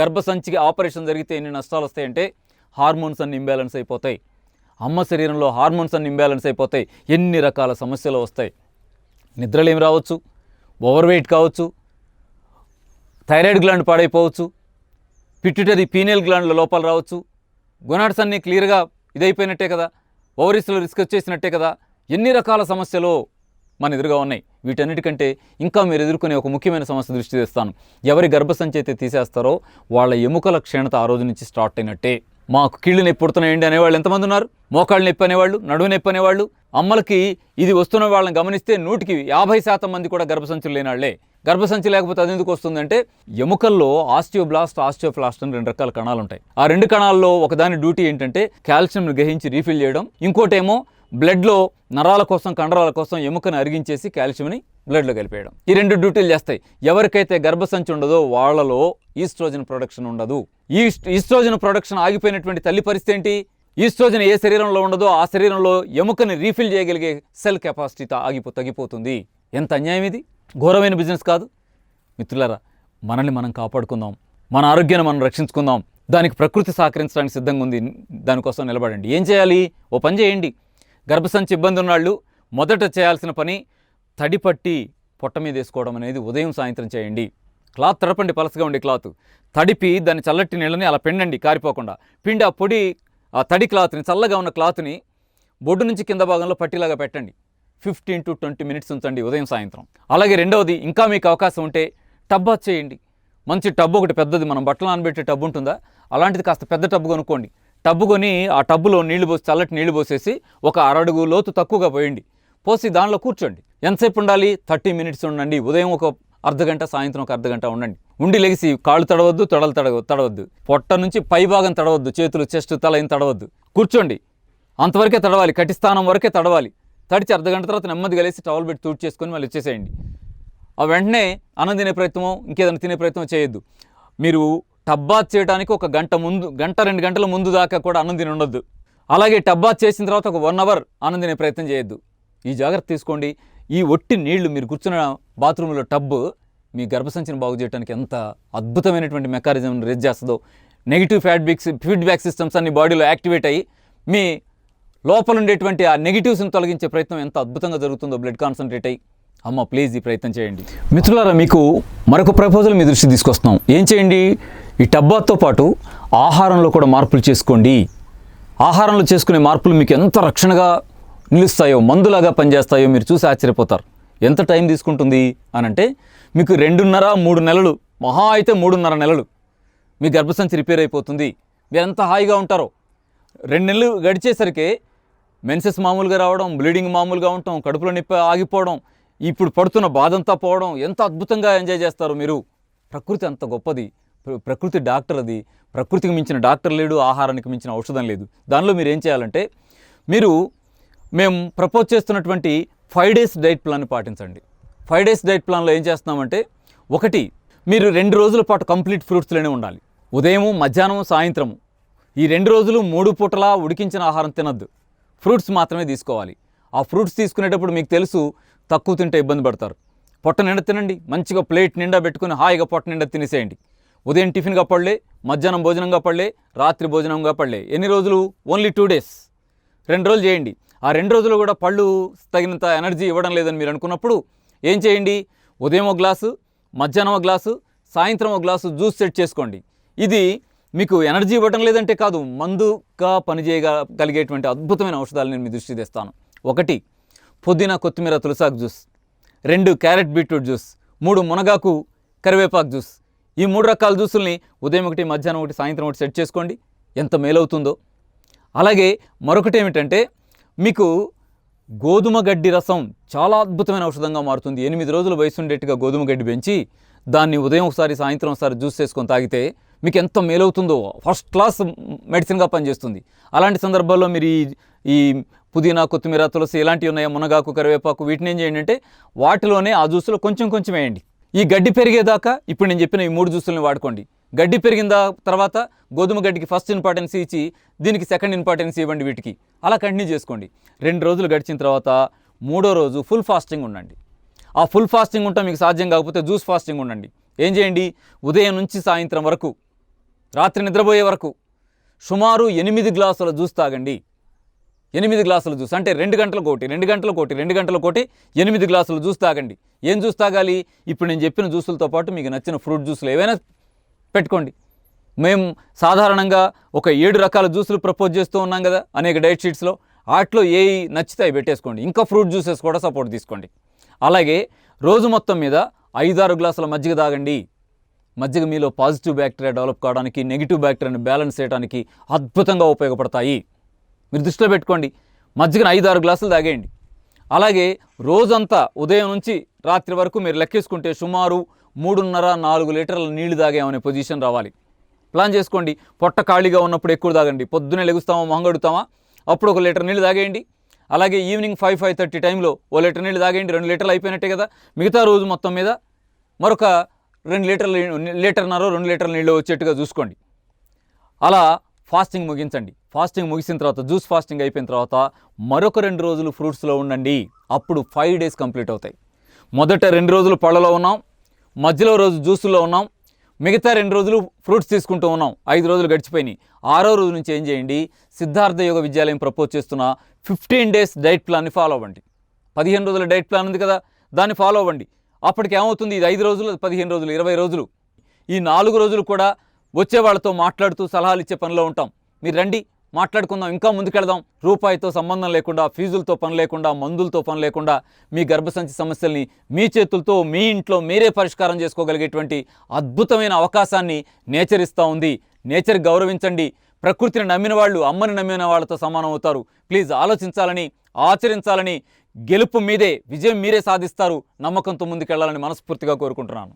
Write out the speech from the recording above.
గర్భసంచికి operation జరిగితే ఎన్ని నష్టాలు వస్తాయంటే హార్మోన్స్ అన్ని ఇంబ్యాలెన్స్ అయిపోతాయి. అమ్మ శరీరంలో హార్మోన్స్ అన్ని ఇంబ్యాలెన్స్ అయిపోతాయి. ఎన్ని రకాల సమస్యలు వస్తాయి. నిద్రలేమి రావచ్చు. ఓవర్ వెయిట్ కావచ్చు. థైరాయిడ్ గ్లాండ్ పాడైపోవచ్చు. పిట్యుటరీ పీనియల్ గ్లాండ్ల లోపాలు రావచ్చు. గొనాడ్స్ అన్నీ క్లియర్గా ఇదైపోయినట్టే కదా. ఓవరీస్లో రిస్క్ వచ్చేసినట్టే కదా. ఎన్ని రకాల సమస్యలు మన ఎదురుగా ఉన్నాయి. వీటన్నిటికంటే ఇంకా మీరు ఎదుర్కొనే ఒక ముఖ్యమైన సమస్య దృష్టి తెస్తాను. ఎవరి గర్భసంచి అయితే తీసేస్తారో వాళ్ళ ఎముకల క్షీణత ఆ రోజు నుంచి స్టార్ట్ అయినట్టే. మాకు కీళ్ళు నొప్పి పుడుతున్నాయండి అనేవాళ్ళు ఎంతమంది ఉన్నారు? మోకాళ్ళు నొప్పి అనేవాళ్ళు? నడువు నొప్పి అనేవాళ్ళు? అమ్మలకి ఇది వస్తున్న వాళ్ళని గమనిస్తే నూటికి యాభై శాతం మంది కూడా గర్భసంచులు లేని వాళ్ళే. గర్భసంచి లేకపోతే అది ఎందుకు వస్తుందంటే ఎముకల్లో ఆస్టియోబ్లాస్ట్ ఆస్టియోఫ్లాస్ట్ అని రెండు రకాల కణాలు ఉంటాయి. ఆ రెండు కణాల్లో ఒకదాని డ్యూటీ ఏంటంటే కాల్షియంను గ్రహించి రీఫిల్ చేయడం ఇంకోటేమో బ్లడ్లో నరాల కోసం కండరాల కోసం ఎముకను అరిగించేసి కాల్షియంని బ్లడ్లో కలిపేయడం. ఈ రెండు డ్యూటీలు చేస్తాయి. ఎవరికైతే గర్భసంచి ఉండదో వాళ్ళలో ఈస్ట్రోజన్ ప్రొడక్షన్ ఉండదు. ఈ ఈస్ట్రోజన్ ప్రొడక్షన్ ఆగిపోయినటువంటి తల్లి పరిస్థితి ఏంటి? ఈస్ట్రోజన్ ఏ శరీరంలో ఉండదో ఆ శరీరంలో ఎముకని రీఫిల్ చేయగలిగే సెల్ కెపాసిటీ ఆగిపో తగ్గిపోతుంది. ఎంత అన్యాయం ఇది? ఘోరమైన బిజినెస్ కాదు? మిత్రులారా మనల్ని మనం కాపాడుకుందాం. మన ఆరోగ్యాన్ని మనం రక్షించుకుందాం. దానికి ప్రకృతి సహకరించడానికి సిద్ధంగా ఉంది. దానికోసం నిలబడండి. ఏం చేయాలి? ఓ పని చేయండి. గర్భసంచి ఇబ్బంది ఉన్నాళ్ళు మొదట చేయాల్సిన పని తడిపట్టి పొట్ట మీద వేసుకోవడం అనేది ఉదయం సాయంత్రం చేయండి. క్లాత్ తడపండి పలసగా ఉండే క్లాత్. తడిపి దాన్ని చల్లటి నీళ్ళని అలా పిండండి కారిపోకుండా. పిండి ఆ పొడి ఆ తడి క్లాత్ని చల్లగా ఉన్న క్లాత్ని బొడ్డు నుంచి కింద భాగంలో పట్టిలాగా పెట్టండి. ఫిఫ్టీన్ టు ట్వంటీ మినిట్స్ ఉంచండి ఉదయం సాయంత్రం. అలాగే రెండవది ఇంకా మీకు అవకాశం ఉంటే టబ్ వచ్చేయండి చేయండి. మంచి టబ్బు ఒకటి పెద్దది మనం బట్టలు నానబెట్టే టబ్బు ఉంటుందా? అలాంటిది కాస్త పెద్ద టబ్బు కొనుక్కోండి. టబ్బు కొని ఆ టబ్బులో నీళ్ళు పోసి చల్లటి నీళ్ళు పోసేసి ఒక అరడుగు లోతు తక్కువగా పోయండి. పోసి దానిలో కూర్చోండి. ఎంతసేపు ఉండాలి? థర్టీ మినిట్స్ ఉండండి. ఉదయం ఒక అర్ధ గంట సాయంత్రం ఒక అర్ధ గంట ఉండండి. ఉండి లెగిసి కాళ్ళు తడవద్దు తొడలు తడవ తడవద్దు. పొట్ట నుంచి పై భాగం తడవద్దు. చేతులు చెస్ట్ తల ఏం తడవద్దు. కూర్చోండి. అంతవరకే తడవాలి. కటిస్థానం వరకే తడవాలి. తడిచి అర్ధ గంట తర్వాత నెమ్మదిగా లేసి టవల్ పెట్టి తూడ్ చేసుకొని మళ్ళీ వచ్చేసేయండి. ఆ వెంటనే అన్నం తినే ప్రయత్నం ఇంకేదైనా తినే ప్రయత్నం చేయొద్దు. మీరు టబ్బాత్ చేయడానికి ఒక గంట ముందు గంట రెండు గంటల ముందు దాకా కూడా అన్నం తిని ఉండొద్దు. అలాగే టబ్బాత్ చేసిన తర్వాత ఒక వన్ అవర్ అన్నం తినే ప్రయత్నం చేయొద్దు. ఈ జాగ్రత్త తీసుకోండి. ఈ ఒట్టి నీళ్ళు మీరు కూర్చున్న బాత్రూంలో టబ్బు మీ గర్భసంచిని బాగు చేయడానికి ఎంత అద్భుతమైనటువంటి మెకానిజం రేజ్ చేస్తుందో. నెగిటివ్ ఫీడ్బ్యాక్స్ ఫీడ్బ్యాక్ సిస్టమ్స్ అన్ని బాడీలో యాక్టివేట్ అయ్యి మీ లోపల ఉండేటువంటి ఆ నెగిటివ్స్ని తొలగించే ప్రయత్నం ఎంత అద్భుతంగా జరుగుతుందో బ్లడ్ కాన్సన్ట్రేట్ అయ్యి. అమ్మ ప్లీజ్ ఈ ప్రయత్నం చేయండి. మిత్రులారా మీకు మరొక ప్రపోజల్ మీ దృష్టి తీసుకొస్తున్నాం. ఏం చేయండి? ఈ టబ్బాతో పాటు ఆహారంలో కూడా మార్పులు చేసుకోండి. ఆహారంలో చేసుకునే మార్పులు మీకు ఎంత రక్షణగా నిలుస్తాయో మందులాగా పనిచేస్తాయో మీరు చూసి ఆశ్చర్యపోతారు. ఎంత టైం తీసుకుంటుంది అని అంటే మీకు రెండున్నర మూడు నెలలు మహా అయితే మూడున్నర నెలలు మీ గర్భసంచి రిపేర్ అయిపోతుంది. మీరు ఎంత హాయిగా ఉంటారో. రెండు నెలలు గడిచేసరికి మెన్సెస్ మామూలుగా రావడం బ్లీడింగ్ మామూలుగా ఉండటం కడుపులో నొప్పి ఆగిపోవడం ఇప్పుడు పడుతున్న బాధంతా పోవడం ఎంత అద్భుతంగా ఎంజాయ్ చేస్తారు మీరు. ప్రకృతి అంత గొప్పది. ప్రకృతి డాక్టర్ అది ప్రకృతికి మించిన డాక్టర్ లేడు ఆహారానికి మించిన ఔషధం లేదు. దానిలో మీరు ఏం చేయాలంటే మీరు మేము ప్రపోజ్ చేస్తున్నటువంటి ఫైవ్ డేస్ డైట్ ప్లాన్ పాటించండి. ఫైవ్ డేస్ డైట్ ప్లాన్లో ఏం చేస్తున్నామంటే ఒకటి మీరు రెండు రోజుల పాటు కంప్లీట్ ఫ్రూట్స్లోనే ఉండాలి. ఉదయం మధ్యాహ్నం సాయంత్రం ఈ రెండు రోజులు మూడు పూటలా ఉడికించిన ఆహారం తినద్దు. ఫ్రూట్స్ మాత్రమే తీసుకోవాలి. ఆ ఫ్రూట్స్ తీసుకునేటప్పుడు మీకు తెలుసు తక్కువ తింటే ఇబ్బంది పడతారు. పొట్ట నిండా తినండి మంచిగా ప్లేట్ నిండా పెట్టుకుని హాయిగా పొట్ట నిండా తినేసేయండి. ఉదయం టిఫిన్గా పడలే మధ్యాహ్నం భోజనంగా పడలే రాత్రి భోజనంగా పడలే. ఎన్ని రోజులు? ఓన్లీ టూ డేస్ రెండు రోజులు చేయండి. ఆ రెండు రోజులు కూడా పళ్ళు తగినంత ఎనర్జీ ఇవ్వడం లేదని మీరు అనుకున్నప్పుడు ఏం చేయండి? ఉదయం ఒక గ్లాసు మధ్యాహ్నం ఒక గ్లాసు సాయంత్రం ఒక గ్లాసు జ్యూస్ సెట్ చేసుకోండి. ఇది మీకు ఎనర్జీ ఇవ్వడం లేదంటే కాదు మందుగా పనిచేయగలిగేటువంటి అద్భుతమైన ఔషధాలు నేను మీ దృష్టి తెస్తాను. ఒకటి పుదీనా కొత్తిమీర తులసాకు జ్యూస్. రెండు క్యారెట్ బీట్రూట్ జ్యూస్. మూడు మునగాకు కరివేపాకు జ్యూస్. ఈ మూడు రకాల జ్యూసుల్ని ఉదయం ఒకటి మధ్యాహ్నం ఒకటి సాయంత్రం ఒకటి సెట్ చేసుకోండి. ఎంత మేలవుతుందో. అలాగే మరొకటి ఏమిటంటే మీకు గోధుమ గడ్డి రసం చాలా అద్భుతమైన ఔషధంగా మారుతుంది. ఎనిమిది రోజులు వయసు ఉండేట్టుగా గోధుమ గడ్డి పెంచి దాన్ని ఉదయం ఒకసారి సాయంత్రం ఒకసారి జ్యూస్ చేసుకొని తాగితే మీకు ఎంత మేలవుతుందో. ఫస్ట్ క్లాస్ మెడిసిన్గా పనిచేస్తుంది. అలాంటి సందర్భాల్లో మీరు ఈ ఈ పుదీనా కొత్తిమీర తులసి ఇలాంటివి ఉన్నాయో? మునగాకు కరివేపాకు వీటిని ఏం చేయండి అంటే వాటిలోనే ఆ జ్యూస్లో కొంచెం కొంచెం వేయండి. ఈ గడ్డి పెరిగేదాకా ఇప్పుడు నేను చెప్పిన ఈ మూడు జ్యూసులను వాడుకోండి. గడ్డి పెరిగిన తర్వాత గోధుమ గడ్డికి ఫస్ట్ ఇంపార్టెన్స్ ఇచ్చి దీనికి సెకండ్ ఇంపార్టెన్స్ ఇవ్వండి వీటికి. అలా కంటిన్యూ చేసుకోండి. రెండు రోజులు గడిచిన తర్వాత మూడో రోజు ఫుల్ ఫాస్టింగ్ ఉండండి. ఆ ఫుల్ ఫాస్టింగ్ ఉంటా మీకు సాధ్యం కాకపోతే జ్యూస్ ఫాస్టింగ్ ఉండండి. ఏం చేయండి? ఉదయం నుంచి సాయంత్రం వరకు రాత్రి నిద్రపోయే వరకు సుమారు ఎనిమిది గ్లాసుల జ్యూస్ తాగండి. ఎనిమిది గ్లాసుల జ్యూస్. అంటే రెండు గంటల కోటి రెండు గంటల కోటి రెండు గంటల కోటి ఎనిమిది గ్లాసులు జ్యూస్ తాగండి. ఏం జ్యూస్ తాగాలి? ఇప్పుడు నేను చెప్పిన జ్యూసులతో పాటు మీకు నచ్చిన ఫ్రూట్ జ్యూసులు ఏవైనా పెట్టుకోండి. మేము సాధారణంగా ఒక ఏడు రకాల జ్యూసులు ప్రపోజ్ చేస్తూ ఉన్నాం కదా అనేక డైట్ షీట్స్లో. వాటిలో ఏ నచ్చితే అవి పెట్టేసుకోండి. ఇంకా ఫ్రూట్ జ్యూసెస్ కూడా సపోర్ట్ తీసుకోండి. అలాగే రోజు మొత్తం మీద ఐదారు గ్లాసుల మజ్జిగ తాగండి. మజ్జిగ మీలో పాజిటివ్ బ్యాక్టీరియా డెవలప్ కావడానికి నెగిటివ్ బ్యాక్టీరియాని బ్యాలెన్స్ చేయడానికి అద్భుతంగా ఉపయోగపడతాయి. మీరు దృష్టిలో పెట్టుకోండి. మజ్జిగను ఐదు ఆరు గ్లాసులు తాగేయండి. అలాగే రోజంతా ఉదయం నుంచి రాత్రి వరకు మీరు లెక్కేసుకుంటే సుమారు మూడున్నర నాలుగు లీటర్ల నీళ్ళు తాగామనే పొజిషన్ రావాలి. ప్లాన్ చేసుకోండి. పొట్ట ఖాళీగా ఉన్నప్పుడు ఎక్కువ తాగండి. పొద్దునే లెగుస్తామా మొహంగడుతామా అప్పుడు ఒక లీటర్ నీళ్ళు తాగేయండి. అలాగే ఈవినింగ్ ఫైవ్ ఫైవ్ థర్టీ టైంలో ఓ లీటర్ నీళ్ళు తాగేయండి. రెండు లీటర్లు అయిపోయినట్టే కదా. మిగతా రోజు మొత్తం మీద మరొక రెండు లీటర్లు లీటర్న్నర రెండు లీటర్ల నీళ్ళు వచ్చేట్టుగా చూసుకోండి. అలా ఫాస్టింగ్ ముగించండి. ఫాస్టింగ్ ముగిసిన తర్వాత జ్యూస్ ఫాస్టింగ్ అయిపోయిన తర్వాత మరొక రెండు రోజులు ఫ్రూట్స్లో ఉండండి. అప్పుడు ఫైవ్ డేస్ కంప్లీట్ అవుతాయి. మొదట రెండు రోజులు పళ్ళలో ఉన్నాం మధ్యలో రోజు జ్యూసుల్లో ఉన్నాం మిగతా రెండు రోజులు ఫ్రూట్స్ తీసుకుంటూ ఉన్నాం. ఐదు రోజులు గడిచిపోయినాయి. ఆరో రోజు నుంచి ఏం చేయండి? సిద్ధార్థ యోగ విద్యాలయం ప్రపోజ్ చేస్తున్న ఫిఫ్టీన్ డేస్ డైట్ ప్లాన్ని ఫాలో అవ్వండి. పదిహేను రోజుల డైట్ ప్లాన్ ఉంది కదా దాన్ని ఫాలో అవ్వండి. అప్పటికి ఏమవుతుంది? ఇది ఐదు రోజులు పదిహేను రోజులు ఇరవై రోజులు. ఈ నాలుగు రోజులు కూడా వచ్చే వాళ్ళతో మాట్లాడుతూ సలహాలు ఇచ్చే పనిలో ఉంటాం. మీరు రండి. మాట్లాడుకుందాం ఇంకా ముందుకెళ్దాం. రూపాయితో సంబంధం లేకుండా ఫీజులతో పని లేకుండా మందులతో పని లేకుండా మీ గర్భసంచి సమస్యల్ని మీ చేతులతో మీ ఇంట్లో మీరే పరిష్కారం చేసుకోగలిగేటువంటి అద్భుతమైన అవకాశాన్ని నేచర్ ఇస్తూ ఉంది. నేచర్ గౌరవించండి. ప్రకృతిని నమ్మిన వాళ్ళు అమ్మని నమ్మిన వాళ్ళతో సమానం అవుతారు. ప్లీజ్ ఆలోచించాలని ఆచరించాలని గెలుపు మీదే విజయం మీరే సాధిస్తారు. నమ్మకంతో ముందుకెళ్ళాలని మనస్ఫూర్తిగా కోరుకుంటున్నాను.